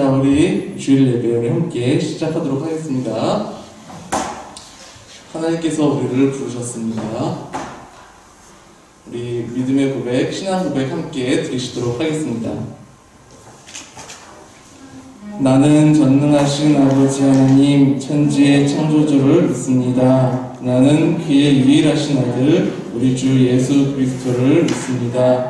자, 우리 주일 예배를 함께 시작하도록 하겠습니다. 하나님께서 우리를 부르셨습니다. 우리 믿음의 고백, 신앙 고백 함께 드리시도록 하겠습니다. 나는 전능하신 아버지 하나님, 천지의 창조주를 믿습니다. 나는 그의 유일하신 아들, 우리 주 예수 그리스도를 믿습니다.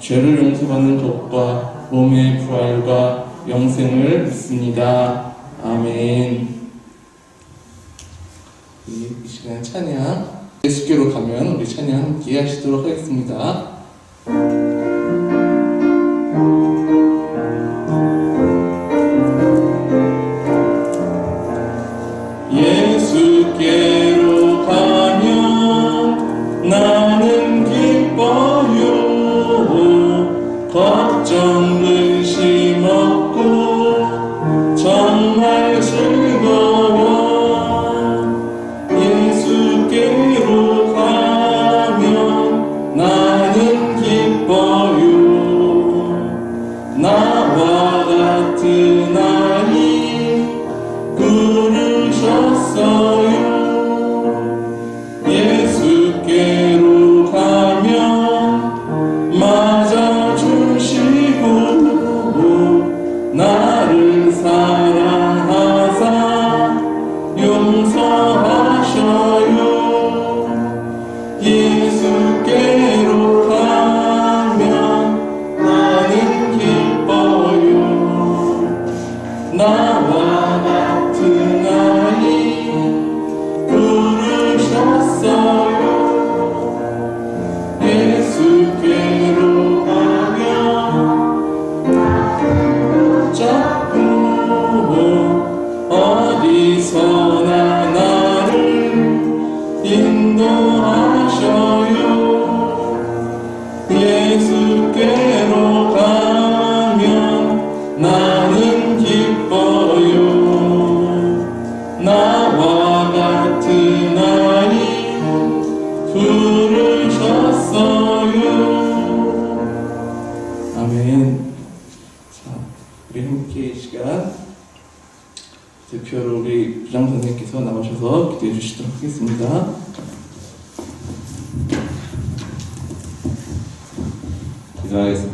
죄를 용서받는 것과 몸의 부활과 영생을 믿습니다. 아멘. 이 시간 찬양 예수께로 가면 우리 찬양 함께 하시도록 하겠습니다.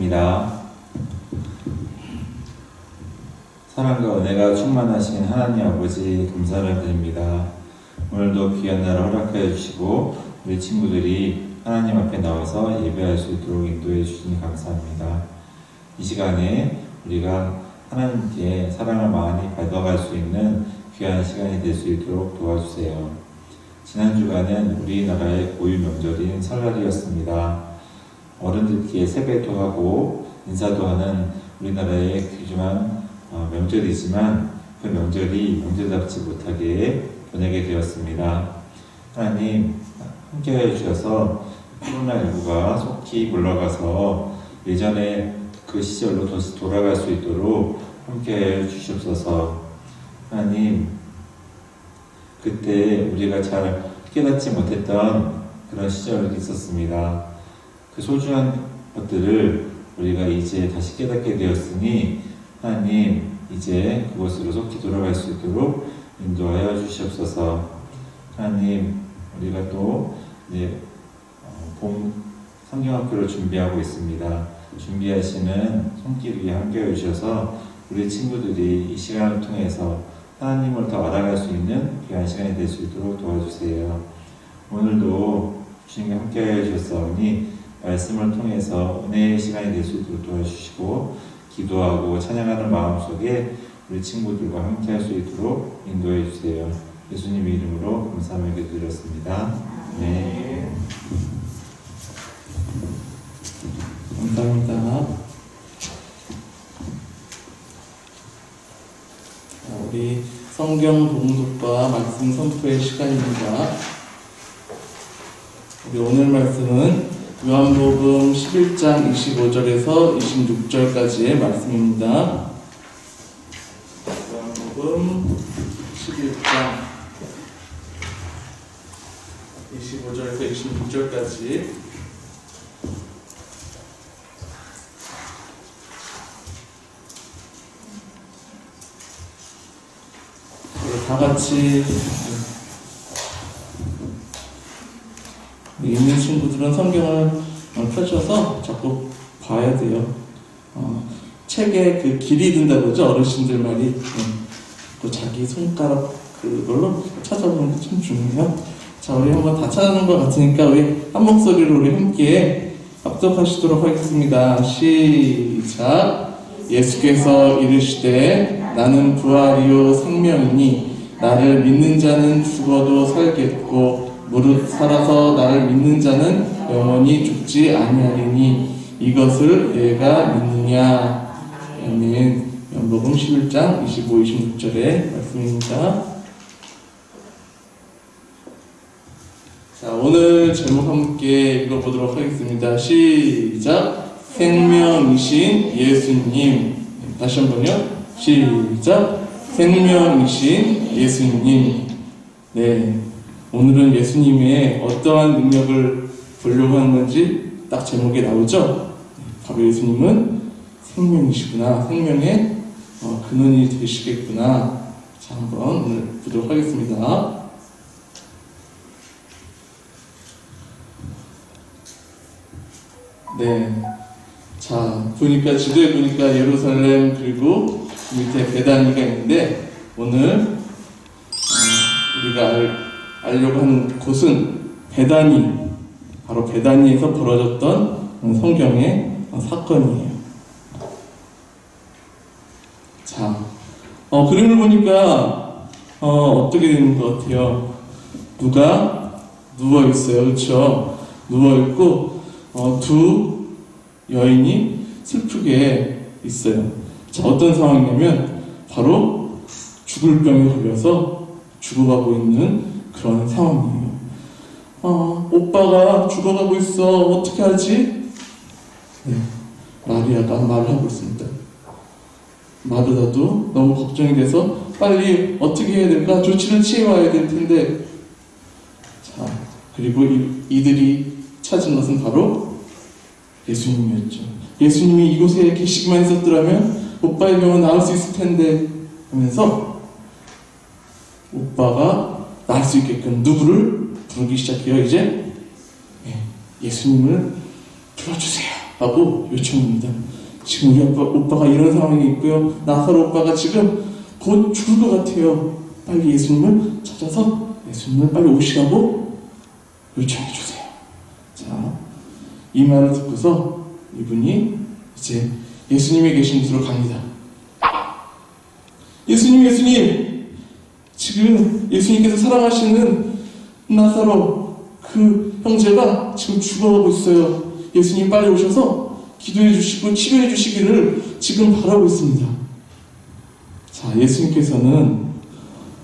기도하겠습니다. 사랑과 은혜가 충만하신 하나님 아버지 감사를 드립니다. 오늘도 귀한 날을 허락하여 주시고 우리 친구들이 하나님 앞에 나와서 예배할 수 있도록 인도해 주시니 감사합니다. 이 시간에 우리가 하나님께 사랑을 많이 받아갈 수 있는 귀한 시간이 될 수 있도록 도와주세요. 지난 주간은 우리나라의 고유 명절인 설날이었습니다. 어른들끼리 세배도 하고 인사도 하는 우리나라의 귀중한 어, 명절이지만 그 명절이 명절답지 못하게 보내게 되었습니다. 하나님 함께 해 주셔서 코로나19가 속히 물러가서 예전에 그 시절로 다시 돌아갈 수 있도록 함께 해 주시옵소서. 하나님 그때 우리가 잘 깨닫지 못했던 그런 시절이 있었습니다. 그 소중한 것들을 우리가 이제 다시 깨닫게 되었으니 하나님 이제 그곳으로 속히 돌아갈 수 있도록 인도하여 주시옵소서. 하나님 우리가 또 이제 어, 봄 성경학교를 준비하고 있습니다. 준비하시는 손길 위에 함께해 주셔서 우리 친구들이 이 시간을 통해서 하나님을 더 알아갈 수 있는 귀한 시간이 될 수 있도록 도와주세요. 오늘도 주님과 함께해 주셨사오니 말씀을 통해서 은혜의 시간이 될 수 있도록 도와주시고 기도하고 찬양하는 마음 속에 우리 친구들과 함께 할 수 있도록 인도해 주세요. 예수님 이름으로 감사하며 기도드렸습니다. 네. 감사합니다. 우리 성경 봉독과 말씀 선포의 시간입니다. 우리 오늘 말씀은 요한복음 11장 25절에서 26절까지의 말씀입니다. 요한복음 11장 25절에서 26절까지 네, 다 같이 있는 친구들은 성경을 어, 펼쳐서 자꾸 봐야 돼요. 어, 책에 그 길이 든다 그러죠 어르신들 말이. 네. 또 자기 손가락 그걸로 찾아보는 게 참 중요해요. 자, 우리 한번 다 찾아는 것 같으니까 우리 한 목소리로 우리 함께 합독하시도록 하겠습니다. 시작. 예수께서 이르시되 나는 부활이요 생명이니 나를 믿는 자는 죽어도 살겠고 무릇 살아서 나를 믿는 자는 영원히 죽지 아니하리니 이것을 내가 믿느냐? 아멘. 연복음 11장 25, 26절의 말씀입니다. 자 오늘 제목 함께 읽어보도록 하겠습니다. 시작! 생명이신 예수님. 다시 한 번요. 시작! 생명이신 예수님. 네 오늘은 예수님의 어떠한 능력을 보려고 하는 건지 딱 제목에 나오죠? 바로 예수님은 생명이시구나. 생명의 어, 근원이 되시겠구나. 자 한번 오늘 보도록 하겠습니다. 네. 자, 보니까 지도에 보니까 예루살렘 그리고 밑에 베다니가 있는데 오늘 어, 우리가 알, 알려고 하는 곳은 베다니 바로 베다니에서 벌어졌던 성경의 어, 사건이에요. 자, 어, 그림을 보니까 어, 어떻게 되는 것 같아요? 누가 누워 있어요, 그렇죠? 누워 있고 어, 두 여인이 슬프게 있어요. 자, 어떤 상황이냐면, 바로 죽을 병에 걸려서 죽어가고 있는 그런 상황이에요. 어, 오빠가 죽어가고 있어. 어떻게 하지? 네, 마리아가 말을 하고 있습니다. 마르다도 너무 걱정이 돼서 빨리 어떻게 해야 될까? 조치를 취해와야 될 텐데. 자, 그리고 이, 이들이 찾은 것은 바로 예수님이었죠. 예수님이 이곳에 계시기만 했었더라면 오빠의 병은 나을 수 있을 텐데 하면서 오빠가 나을 수 있게끔 누구를 부르기 시작해요. 이제 예, 예수님을 불러주세요 하고 요청합니다. 지금 우리 아빠, 오빠가 이런 상황이 있고요. 나사로 오빠가 지금 곧 죽을 것 같아요. 빨리 예수님을 찾아서 예수님을 빨리 오시라고 요청해 주세요. 자, 이 말을 듣고서 이분이 이제 예수님이 계신 곳으로 갑니다. 예수님, 예수님! 지금 예수님께서 사랑하시는 나사로 그 형제가 지금 죽어가고 있어요. 예수님 빨리 오셔서 기도해 주시고 치료해 주시기를 지금 바라고 있습니다. 자, 예수님께서는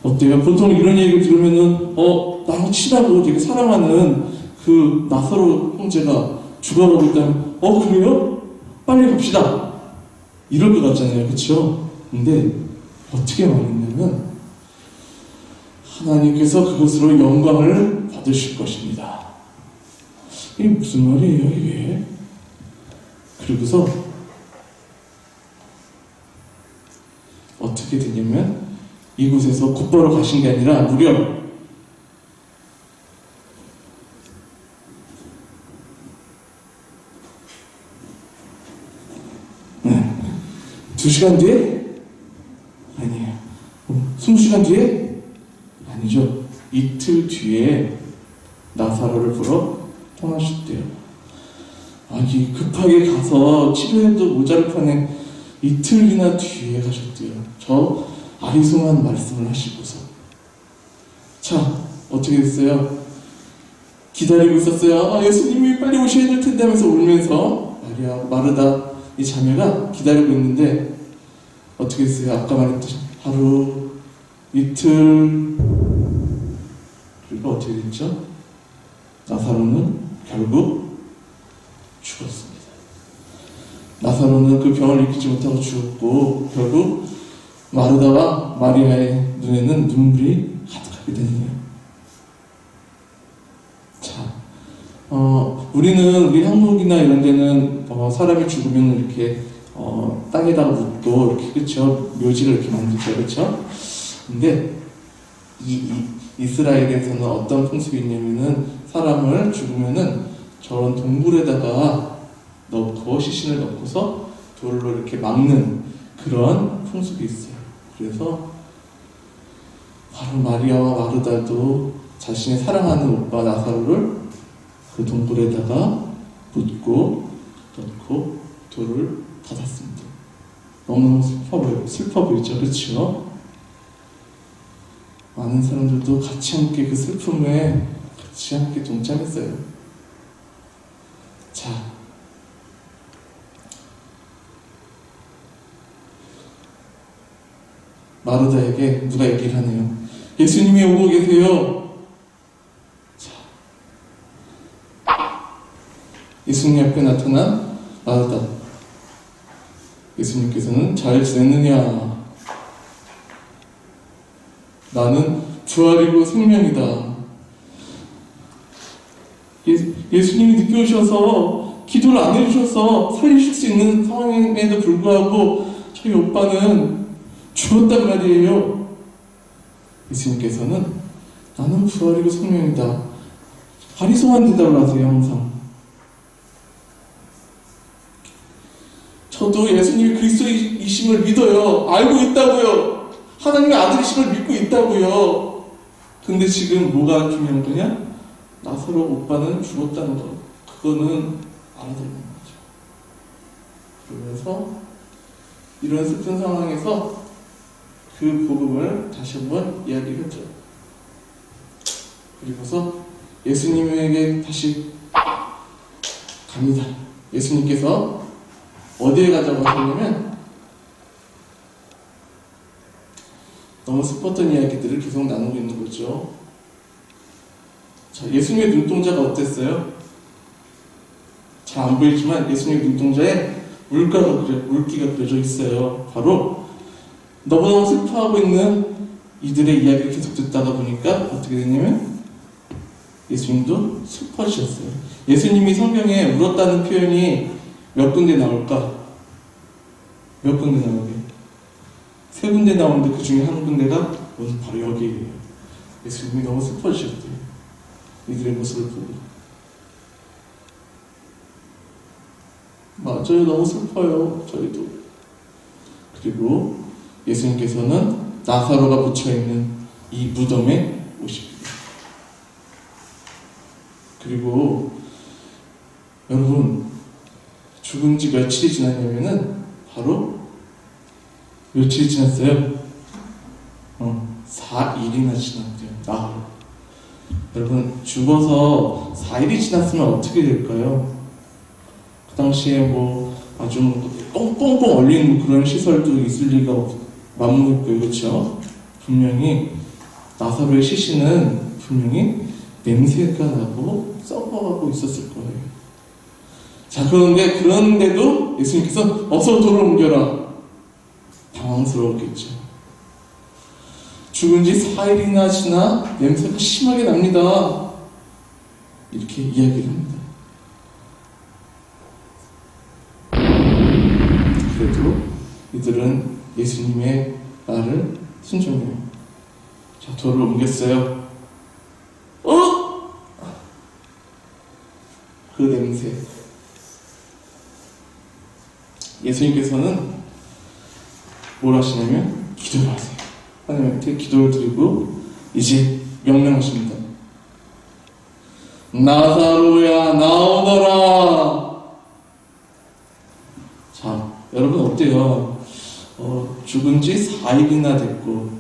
어때요? 보통 이런 얘기를 들으면은 어, 나무 친하고 되게 사랑하는 그 나사로 형제가 죽어가고 있다면 어 그래요? 빨리 갑시다 이럴 것 같잖아요 그쵸? 근데 어떻게 말했냐면 하나님께서 그것으로 영광을 받으실 것입니다 이게 무슨 말이에요 이게 그리고서 어떻게 되냐면 이곳에서 곧바로 가신 게 아니라 무려 두 시간 뒤에? 아니에요. 어, 스무 시간 뒤에? 아니죠. 이틀 뒤에 나사로를 보러 떠나셨대요. 아니, 급하게 가서 치료해도 모자를 판에 이틀이나 뒤에 가셨대요. 저 아리송한 말씀을 하시고서. 자, 어떻게 됐어요? 기다리고 있었어요. 아, 예수님이 빨리 오셔야 될 텐데 하면서 울면서 마리아, 마르다 이 자매가 기다리고 있는데 어떻게 했어요? 아까 말했듯이 하루, 이틀 그리고 어떻게 됐죠? 나사로는 결국 죽었습니다. 나사로는 그 병을 일으키지 못하고 죽었고 결국 마르다와 마리아의 눈에는 눈물이 가득하게 되네요. 자, 어, 우리는 우리 한국이나 이런 데는 어, 사람이 죽으면 이렇게 어, 땅에다가 묻고 이렇게 그렇죠 묘지를 이렇게 만들죠 그렇죠. 근데 이, 이 이스라엘에서는 어떤 풍습이 있냐면은 사람을 죽으면은 저런 동굴에다가 넣고 시신을 넣고서 돌로 이렇게 막는 그런 풍습이 있어요. 그래서 바로 마리아와 마르다도 자신의 사랑하는 오빠 나사로를 그 동굴에다가 묻고 넣고 돌을 닫았습니다. 너무너무 슬퍼 보여, 슬퍼 보이죠, 그렇죠? 많은 사람들도 같이 함께 그 슬픔에 같이 함께 동참했어요. 자, 마르다에게 누가 얘기를 하네요. 예수님이 오고 계세요. 자, 예수님 앞에 나타난 마르다. 예수님께서는 잘 지냈느냐? 나는 부활이고 생명이다. 예, 예수님이 늦게 오셔서 기도를 안 해주셔서 살리실 수 있는 상황임에도 불구하고 저희 오빠는 죽었단 말이에요. 예수님께서는 나는 부활이고 생명이다. 가리송한 대답을 하세요, 항상. 저도 예수님이 그리스도이심을 믿어요. 알고 있다고요. 하나님의 아들이심을 믿고 있다고요. 근데 지금 뭐가 중요한 거냐? 나사로 오빠는 죽었다는 거. 그거는 알아듣는 거죠. 그러면서 이런 슬픈 상황에서 그 복음을 다시 한번 이야기했죠. 그리고서 예수님에게 다시 갑니다. 예수님께서 어디에 가자고 하냐면 너무 슬펐던 이야기들을 계속 나누고 있는 거죠. 자, 예수님의 눈동자가 어땠어요? 잘 안 보이지만 예수님의 눈동자에 물가가 그려, 물기가 그려져 있어요. 바로 너무너무 슬퍼하고 있는 이들의 이야기를 계속 듣다가 보니까 어떻게 됐냐면 예수님도 슬퍼지셨어요. 예수님이 성경에 울었다는 표현이 몇 군데 나올까? 몇 군데 나오게? 세 군데 나오는데 그 중에 한 군데가 바로 여기에요. 예수님이 너무 슬퍼지셨대요. 이들의 모습을 보고. 맞아요. 너무 슬퍼요. 저희도. 그리고 예수님께서는 나사로가 붙여 있는 이 무덤에 오십니다. 그리고 여러분 죽은 지 며칠이 지났냐면은 바로 며칠이 지났어요? 어, 4일이나 지났대요. 나흘. 여러분 죽어서 4일이 지났으면 어떻게 될까요? 그 당시에 뭐 아주 꽁꽁꽁 얼린 그런 시설도 있을 리가 없, 맞물고요, 그렇죠? 분명히 나사로의 시신은 분명히 냄새가 나고 썩어가고 있었을 거예요. 자, 그런데 그런데도 예수님께서 어서 돌을 옮겨라. 당황스러웠겠죠. 죽은 지 4일이나 지나 냄새가 심하게 납니다. 이렇게 이야기를 합니다. 그래도 이들은 예수님의 말을 순종해요. 자, 돌을 옮겼어요. 어? 그 냄새. 예수님께서는 뭘 하시냐면 기도를 하세요. 하나님한테 기도를 드리고 이제 명령하십니다. 나사로야 나오너라. 자, 여러분 어때요? 어, 죽은 지 4일이나 됐고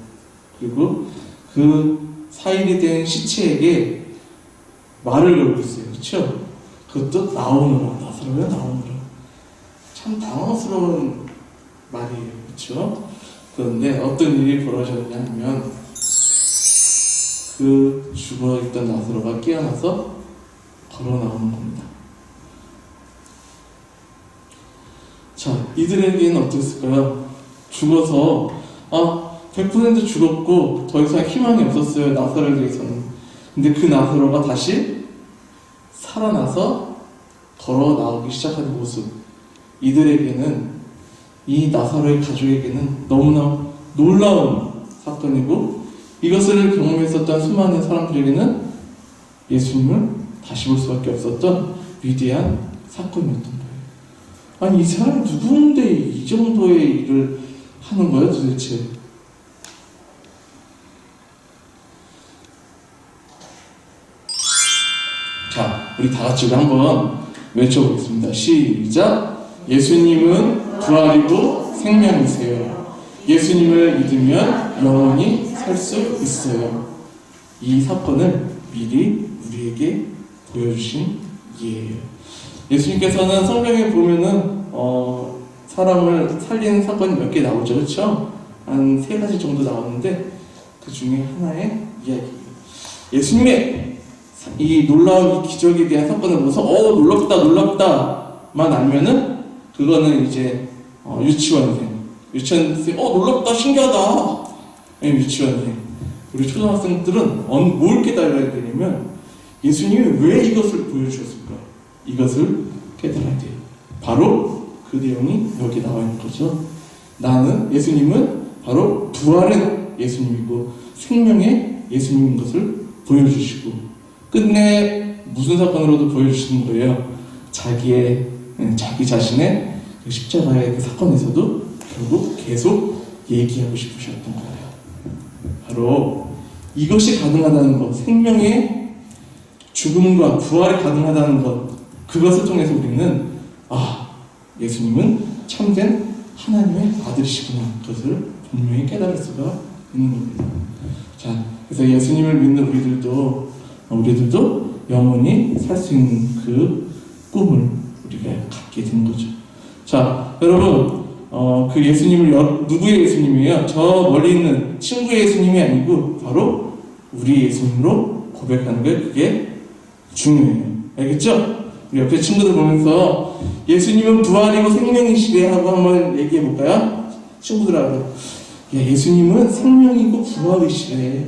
그리고 그 4일이 된 시체에게 말을 걸고 있어요. 그렇죠? 그것도 나오너라. 나사로야 나오너라. 참 당황스러운 말이에요. 그렇죠? 그런데 어떤 일이 벌어졌냐 하면 그 죽어있던 나사로가 깨어나서 걸어 나오는 겁니다. 자, 이들에게는 어땠을까요? 죽어서 아, 100% 죽었고 더 이상 희망이 없었어요. 나사로에 대해서는. 근데 그 나사로가 다시 살아나서 걸어 나오기 시작하는 모습. 이들에게는 이 나사로의 가족에게는 너무나 놀라운 사건이고 이것을 경험했었던 수많은 사람들에게는 예수님을 다시 볼 수밖에 없었던 위대한 사건이었던 거예요. 아니 이 사람 누구인데 이 정도의 일을 하는 거예요 도대체? 자, 우리 다 같이 한번 외쳐보겠습니다. 시작. 예수님은 부활이고 생명이세요. 예수님을 믿으면 영원히 살 수 있어요. 이 사건을 미리 우리에게 보여주신 예예요. 예수님께서는 성경에 보면은 어, 사람을 살리는 사건이 몇 개 나오죠, 그렇죠? 한 세 가지 정도 나오는데 그 중에 하나의 이야기예요. 예수님의 이 놀라운 이 기적에 대한 사건을 보면서 어 놀랍다 놀랍다만 알면은 그거는 이제 어, 유치원생. 유치원생 어 놀랍다 신기하다. 예, 유치원생. 우리 초등학생들은 어, 뭘 깨달아야 되냐면 예수님이 왜 이것을 보여주셨을까? 이것을 깨달아야 돼요. 바로 그 내용이 여기 나와 있는 거죠 나는 예수님은 바로 부활의 예수님이고 생명의 예수님인 것을 보여주시고 끝내 무슨 사건으로도 보여주시는 거예요. 자기의 음, 자기 자신의 그 십자가의 그 사건에서도 결국 계속 얘기하고 싶으셨던 거예요. 바로 이것이 가능하다는 것, 생명의 죽음과 부활이 가능하다는 것, 그것을 통해서 우리는 아 예수님은 참된 하나님의 아들이시구나 그것을 분명히 깨달을 수가 있는 겁니다. 자, 그래서 예수님을 믿는 우리들도 우리들도 영원히 살 수 있는 그 꿈을 우리가 갖게 된 거죠. 자, 여러분, 어, 그 예수님을 여- 누구의 예수님이에요? 저 멀리 있는 친구의 예수님이 아니고 바로 우리 예수님으로 고백하는 게 그게 중요해요. 알겠죠? 옆에 친구들 보면서 예수님은 부활이고 생명이시래 하고 한번 얘기해 볼까요? 친구들하고 야, 예수님은 생명이고 부활이시래.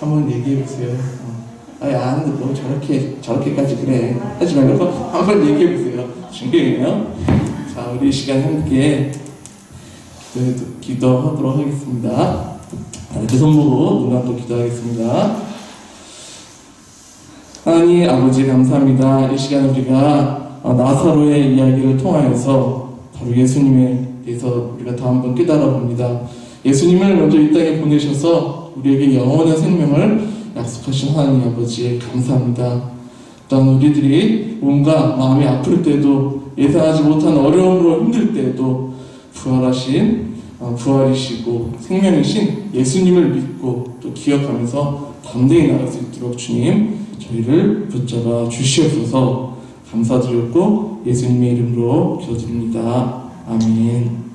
한번 얘기해 보세요. 어. 아니, 안, 뭐 저렇게, 저렇게까지 그래. 하지 말고 한번 얘기해 보세요. 중요해요. 자, 우리 이 시간 함께 기도, 기도하도록 하겠습니다. 자, 이렇게 손 보고 눈 감고 기도하겠습니다. 하나님 아버지 감사합니다. 이 시간 우리가 어, 나사로의 이야기를 통하여서 바로 예수님에 대해서 우리가 다 한번 깨달아 봅니다. 예수님을 먼저 이 땅에 보내셔서 우리에게 영원한 생명을 약속하신 하나님 아버지 감사합니다. 또한 우리들이 뭔가 마음이 아플 때도 예상하지 못한 어려움으로 힘들 때도 부활하신 어, 부활이시고 생명이신 예수님을 믿고 또 기억하면서 담대히 나갈 수 있도록 주님 저희를 붙잡아 주시옵소서 감사드렸고 예수님의 이름으로 기도드립니다. 아멘.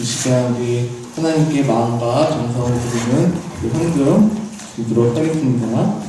이 시간 우리 하나님께 마음과 정성을 드리는 그 헌금 드리도록 하겠습니다.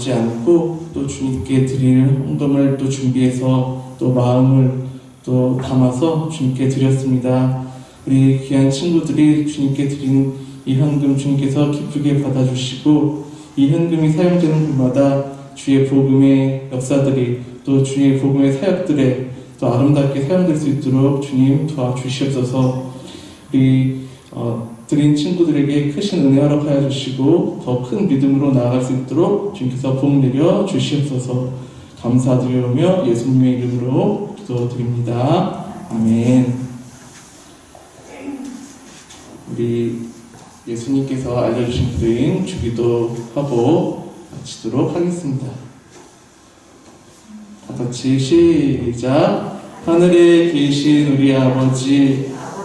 나오지 않고 또 주님께 드릴 헌금을 또 준비해서 또 마음을 또 담아서 주님께 드렸습니다. 우리 귀한 친구들이 주님께 드린 이 현금 주님께서 기쁘게 받아주시고 이 현금이 사용되는 곳마다 주의 복음의 역사들이 또 주의 복음의 사역들에 또 아름답게 사용될 수 있도록 주님 도와주시옵소서 우리 어, 드린 친구들에게 크신 은혜 허락하여 주시고 더 큰 믿음으로 나아갈 수 있도록 주님께서 복 내려 주시옵소서 감사드리오며 예수님의 이름으로 기도드립니다. 아멘. 우리 예수님께서 알려주신 기도인 주기도 하고 마치도록 하겠습니다. 다 같이 시작. 하늘에 계신 우리 아버지,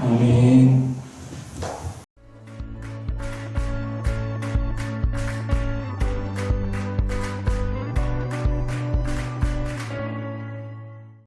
아멘.